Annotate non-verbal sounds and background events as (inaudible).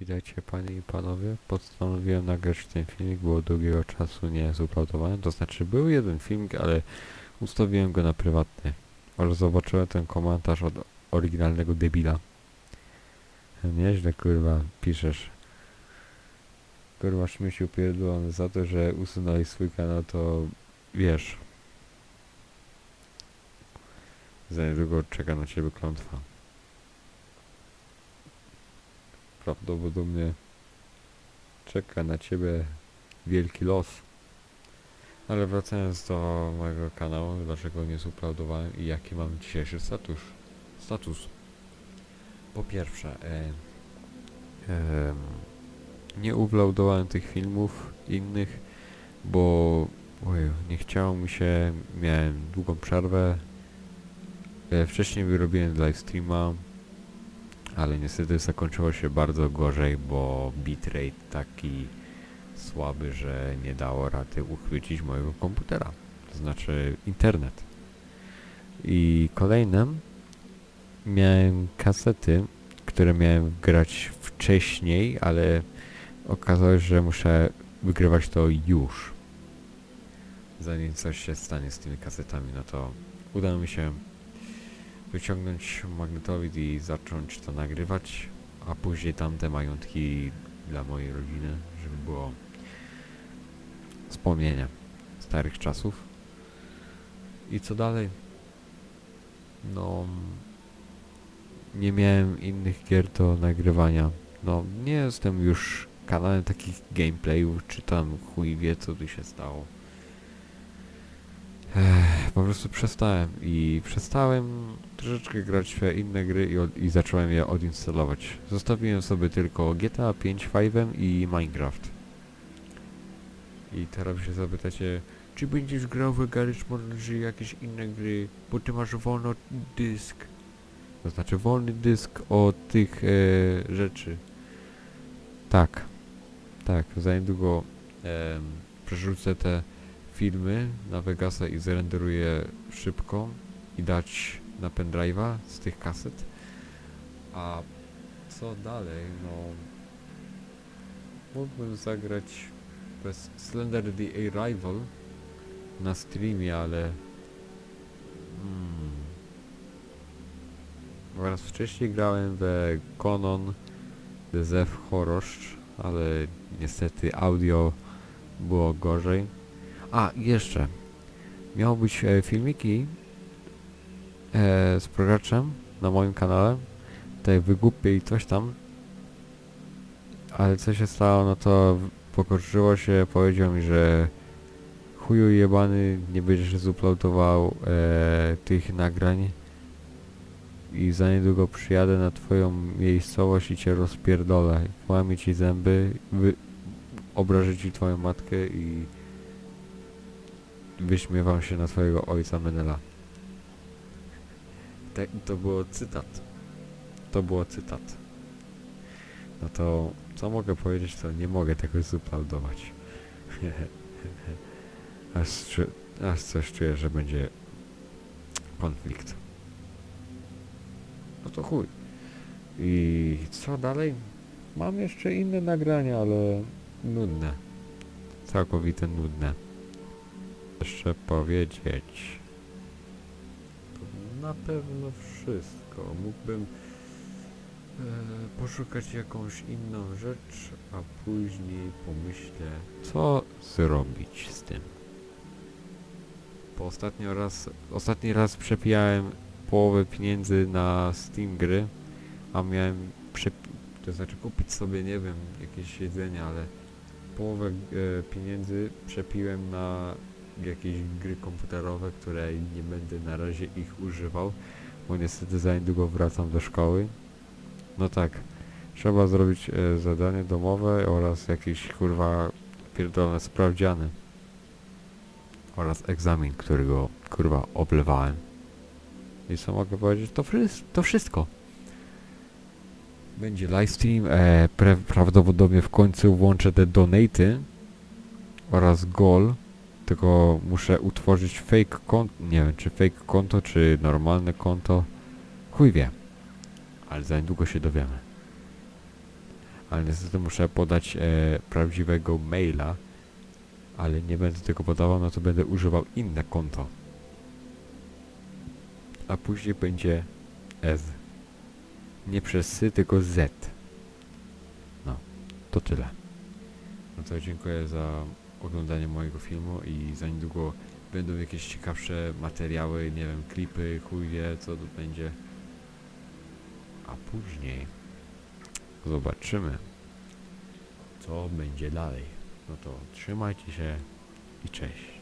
Witajcie panie i panowie. Postanowiłem nagrać ten filmik, bo od długiego czasu nie zuploadowałem. To znaczy był jeden filmik, ale ustawiłem go na prywatny. Oraz zobaczyłem ten komentarz od oryginalnego debila. Nieźle kurwa piszesz. Kurwa śmieciu pierdolony za to, że usunąłeś swój kanał, to wiesz. Za niedługo czeka na ciebie klątwa. Prawdopodobnie czeka na ciebie wielki los. Ale wracając do mojego kanału, dlaczego nie zuploadowałem i jaki mam dzisiejszy status. Status. Po pierwsze, e, em, nie uploadowałem tych filmów innych, bo oj, nie chciało mi się, miałem długą przerwę. E, wcześniej wyrobiłem live streama, ale niestety zakończyło się bardzo gorzej, bo bitrate taki słaby, że nie dało rady uchwycić mojego komputera, to znaczy internet. I kolejnym miałem kasety, które miałem grać wcześniej, ale okazało się, że muszę wygrywać to już. Zanim coś się stanie z tymi kasetami, no to udało mi się wyciągnąć magnetowid i zacząć to nagrywać, a później tamte majątki dla mojej rodziny, żeby było wspomnienie starych czasów. I co dalej? No, nie miałem innych gier do nagrywania. No, nie jestem już kanałem takich gameplayów, czy tam chuj wie co tu się stało. Po prostu przestałem i przestałem troszeczkę grać w inne gry i, od, i zacząłem je odinstalować. Zostawiłem sobie tylko GTA 5 5 i Minecraft. I teraz się zapytacie, czy będziesz grał w Garage czy jakieś inne gry, bo ty masz wolno dysk. To znaczy wolny dysk od tych e, rzeczy. Tak. Tak, za niedługo em, przerzucę te filmy na Vegasa i zrenderuję szybko i dać na pendrive'a z tych kaset. A co dalej? No mógłbym zagrać bez Slender the Arrival na streamie, ale hmm. Oraz wcześniej grałem we Conan The Zev Choroszcz, ale niestety audio było gorzej. A, jeszcze. Miało być e, filmiki e, z prograczem na moim kanale. Tutaj wygłupię i coś tam. Ale co się stało, no to pokorzyło się, powiedział mi, że chuju jebany, nie będziesz zuploadował e, tych nagrań i za niedługo przyjadę na twoją miejscowość i cię rozpierdolę. Połamię ci zęby, wy, obrażę ci twoją matkę i wyśmiewam się na twojego ojca Menela. Tak, to było cytat. To było cytat. No to co mogę powiedzieć, to nie mogę tego zuploadować. (laughs) aż, aż coś czuję, że będzie konflikt. No to chuj. I co dalej? Mam jeszcze inne nagrania, ale nudne. Całkowite nudne. Jeszcze powiedzieć. Na pewno wszystko. Mógłbym e, poszukać jakąś inną rzecz, a później pomyślę, co zrobić z tym. Bo ostatnio raz, ostatni raz przepijałem połowę pieniędzy na Steam gry, a miałem to znaczy kupić sobie, nie wiem, jakieś jedzenie, ale połowę e, pieniędzy przepiłem na jakieś gry komputerowe, które nie będę na razie ich używał, bo niestety za niedługo wracam do szkoły. No tak, trzeba zrobić e, zadanie domowe oraz jakieś kurwa pierdolone sprawdziany oraz egzamin, którego kurwa oblewałem. I co mogę powiedzieć? To, to wszystko. Będzie livestream, e, prawdopodobnie w końcu włączę te donaty oraz goal, tylko muszę utworzyć fake konto, nie wiem czy fake konto, czy normalne konto, chuj wie, ale za niedługo się dowiemy. Ale niestety muszę podać e, prawdziwego maila. Ale nie będę tego podawał, no to będę używał inne konto. A później będzie S. Nie przez sy, tylko Z. No, to tyle. No to dziękuję za oglądanie mojego filmu i za niedługo będą jakieś ciekawsze materiały, nie wiem, klipy, chuj wie co to będzie. A później zobaczymy, co będzie dalej. No to trzymajcie się i cześć.